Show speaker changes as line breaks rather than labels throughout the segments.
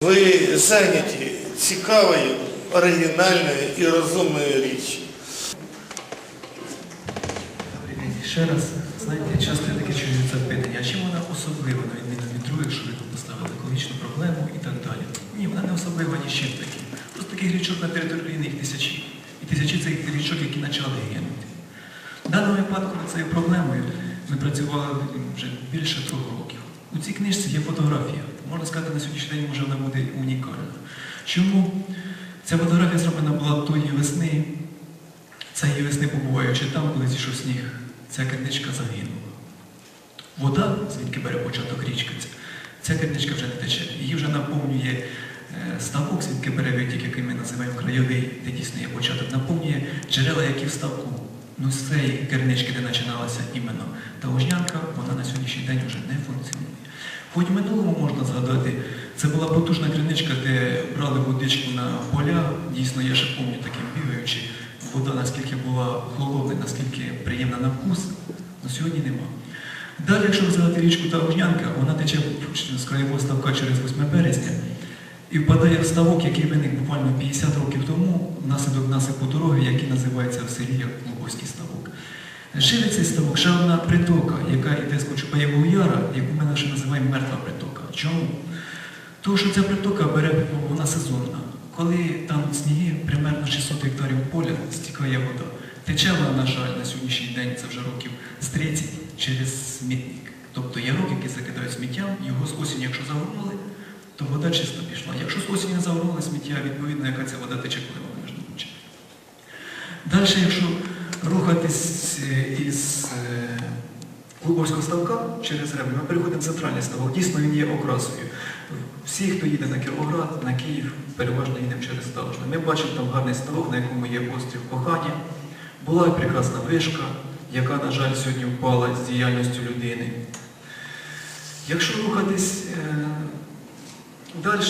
Ви зайняті цікавою, оригінальною і розумною річчю.
Добрий день. Ще раз, знаєте, часто я таке чую запитання, а чим вона особлива, на відміну від других, що ви тут поставили екологічну проблему і так далі. Ні, вона не особлива ні з чим таким. Просто таких річок на території України їх тисячі. І тисячі цих річок, які почали гинути. В даному випадку над цією проблемою ми працювали вже більше трьох років. У цій книжці є фотографія. Можна сказати, на сьогоднішній день може вона буде унікальна. Чому? Ця фотографія зроблена була тої весни, цієї весни побуваючи там, коли зійшов сніг, ця керничка загинула. Вода, звідки бере початок річки, ця, керничка вже не тече. Її вже наповнює е, ставок, звідки бере витік, який ми називаємо крайовий, де дійсно є початок, наповнює джерела, які в ставку. Ну, з цієї кернички, де починалася іменно та Ожнянка, вона на сьогоднішній день вже не функціонує. Хоч минулому можна згадати, це була потужна криничка, де брали водичку на поля. Дійсно, я ще пам'ятаю таким бігаючи. Вода наскільки була холодна, наскільки приємна на вкус, але сьогодні нема. Далі, якщо взяти річку Тавожнянка, вона тече з краєвого ставка через 8 березня і впадає в ставок, який виник буквально 50 років тому, внаслідок насипу дороги, який називається в селі як ставок. Цей ставок ще одна притока, яка йде з Кочубаєвого яра, яку ми наша називаємо мертва притока. Чому? Тому що ця притока бере, вона сезонна. Коли там сніги, примерно 600 гектарів поля, стікає вода. Тече вона, на жаль, на сьогоднішній день, це вже років з 30 через смітник. Тобто ярок, який закидають сміттям, його з осінь, якщо загорнули, то вода чисто пішла. Якщо з осені не загорнули сміття, відповідно, яка ця вода тече, коли вона між. Далі, якщо рухатись е, із е, Клубовського ставка через Ребу, ми переходимо в центральний ставок. Дійсно, він є окрасою. Всі, хто їде на Кіровоград, на Київ, переважно їдемо через Ставжне. Ми бачимо там гарний ставок, на якому є острів кохання. Була прекрасна вишка, яка, на жаль, сьогодні впала з діяльністю людини. Якщо рухатись е, далі,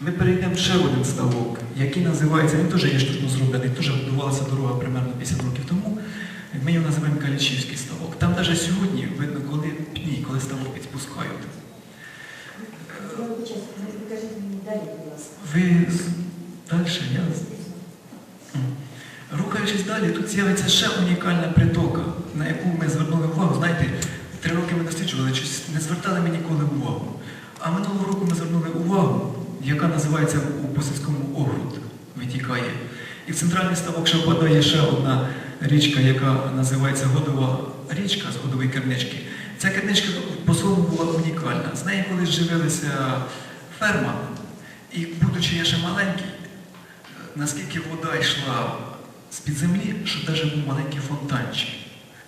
ми перейдемо ще один ставок, який називається, він теж є штучно зроблений, теж будувалася дорога примерно 50 років тому. Ми його називаємо Калічівський ставок. Там навіть сьогодні видно, коли пні, коли ставок
вибачаюсь, ви далі,
я рухаючись далі, тут з'явиться ще унікальна притока, на яку ми звернули увагу. Знаєте, три роки ми досліджували, не звертали ми ніколи увагу. А минулого року ми звернули увагу, яка називається у Посівському огруд, витікає. І в центральний ставок ще впадає ще одна річка, яка називається Годова річка з годової кернички. Ця керничка по своєму була унікальна. З нею колись живилася ферма, і будучи я ще маленький, наскільки вода йшла з-під землі, що навіть був маленький фонтанчик.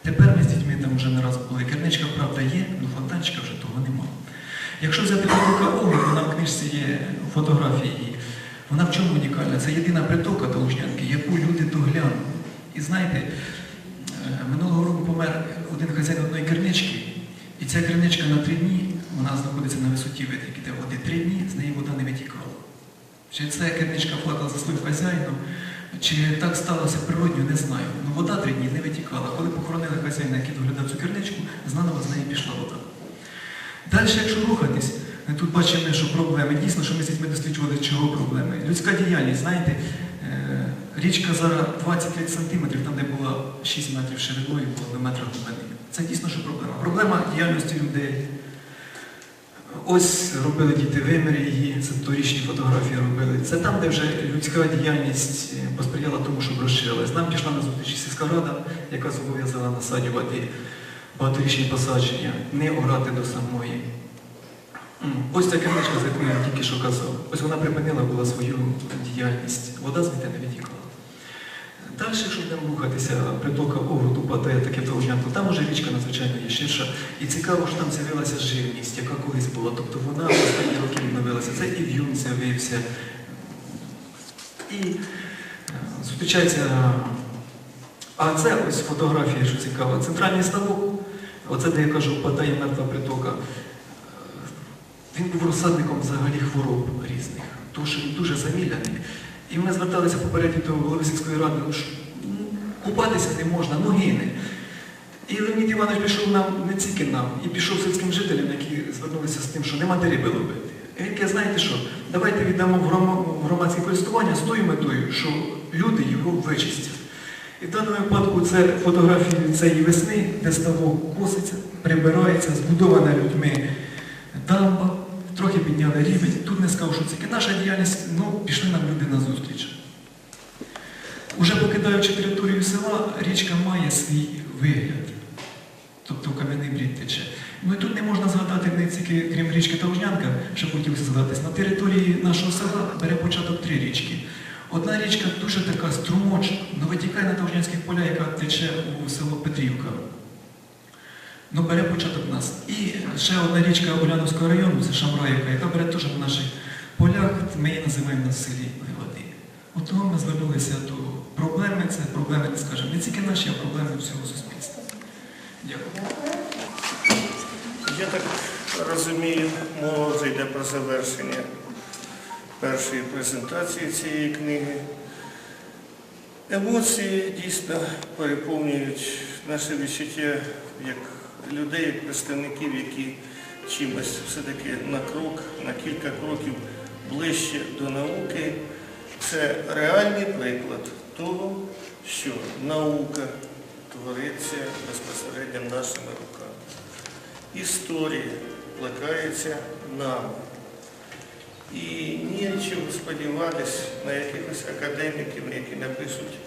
Тепер ми з дітьми там вже не раз були. Керничка, правда, є, але фонтанчика вже того нема. Якщо взяти притока Огр, вона в книжці є фотографії. Вона в чому унікальна? Це єдина притока Толушнянки, яку люди доглянули. І знаєте, е, минулого року помер один хазяїн одної кернички, і ця керничка на три дні, вона знаходиться на висоті витоки, де води три дні, з неї вода не витікала. Чи ця керничка плакала за своїм хазяїном, чи так сталося природньо, не знаю. Ну вода три дні не витікала. Коли похоронили хазяїна, який доглядав цю керничку, знаново з неї пішла вода. Далі, якщо рухатись, ми тут бачимо, що проблеми. Дійсно, що ми з дітьми досліджували, чого проблеми. Людська діяльність, знаєте, е, річка зараз 20 сантиметрів, там, де була 6 метрів шириною, було 2 метри глибини. Це дійсно, що проблема. Проблема діяльності людей. Ось робили діти виміри її, це торічні фотографії робили. Це там, де вже людська діяльність е, посприяла тому, щоб розширилась. Нам пішла на зустріч сільська рада, яка зобов'язала насаджувати багаторічні посадження, не орати до самої. Ось ця книжка, за яку я тільки що казав. Ось вона припинила була свою діяльність. Вода звідти не відтікала. Далі, якщо будемо рухатися, притока Огруду падає таке довжнянку, там уже річка надзвичайно є ширша. І цікаво, що там з'явилася живність, яка колись була. Тобто вона останні роки відновилася. Це і в'юн з'явився. І е, зустрічається. А це ось фотографія, що цікаво. Центральний ставок, оце, де я кажу, впадає мертва притока. Він був розсадником взагалі хвороб різних, тому що він дуже заміляний. І ми зверталися попередньо до голови сільської ради, ну, що ну, купатися не можна, ну гине. І Леонід Іванович пішов нам не тільки нам, і пішов сільським жителям, які звернулися з тим, що нема де риби ловити. І він каже, знаєте що, давайте віддамо в громадське користування з тою метою, що люди його вичистять. І в даному випадку це фотографії цієї весни, де ставок коситься, прибирається, збудована людьми дамба, трохи підняли рівень. Тут не скажу, що це наша діяльність, ну пішли нам люди на зустріч. Уже покидаючи територію села, річка має свій вигляд. Тобто кам'яний брід тече. Ну і тут не можна згадати не тільки, крім річки Тавжнянка, що хотів згадатись, на території нашого села бере початок три річки. Одна річка дуже така струмочна, витікає на Тавжнянських поля, яка тече у село Петрівка. Ну, бере початок нас. І ще одна річка Уляновського району, це Шамраївка, яка бере теж в наших полях, ми її називаємо на селі води. От того ми звернулися до проблеми, це проблеми, не скажемо, не тільки наші, а проблеми всього суспільства. Дякую.
Я так розумію, мова вже йде про завершення першої презентації цієї книги. Емоції дійсно переповнюють наше відчуття як людей, як представників, які чимось все-таки на крок, на кілька кроків ближче до науки. Це реальний приклад того, що наука твориться безпосередньо нашими руками. Історія плекається нами. І нічого сподіватись на якихось академіків, які напишуть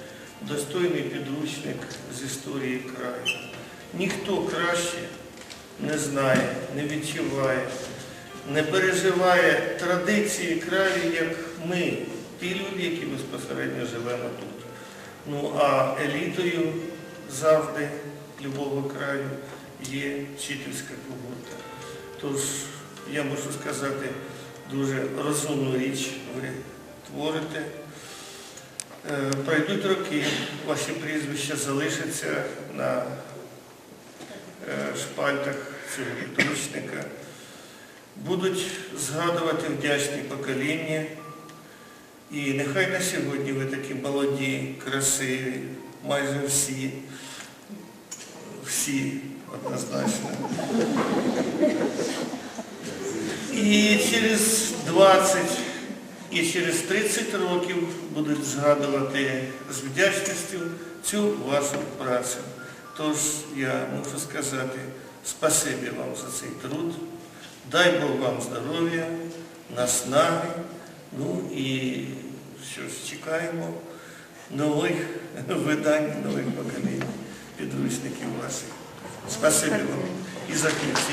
достойний підручник з історії краю. Ніхто краще не знає, не відчуває, не переживає традиції краю, як ми, ті люди, які безпосередньо живемо тут. Ну а елітою завжди любого краю є вчительська когорта. Тож я можу сказати, дуже розумну річ ви творите. Е, Пройдуть роки, ваші прізвища залишаться на е, шпальтах цього підручника. Будуть згадувати вдячні покоління. І нехай на сьогодні ви такі молоді, красиві, майже всі, всі однозначно. І через 20 і через 30 років будуть згадувати з вдячністю цю вашу працю. Тож я можу сказати спасибі вам за цей труд. Дай Бог вам здоров'я, наснаги. Ну і що ж, чекаємо нових видань, нових поколінь підручників ваших. Спасибі вам і за кінці.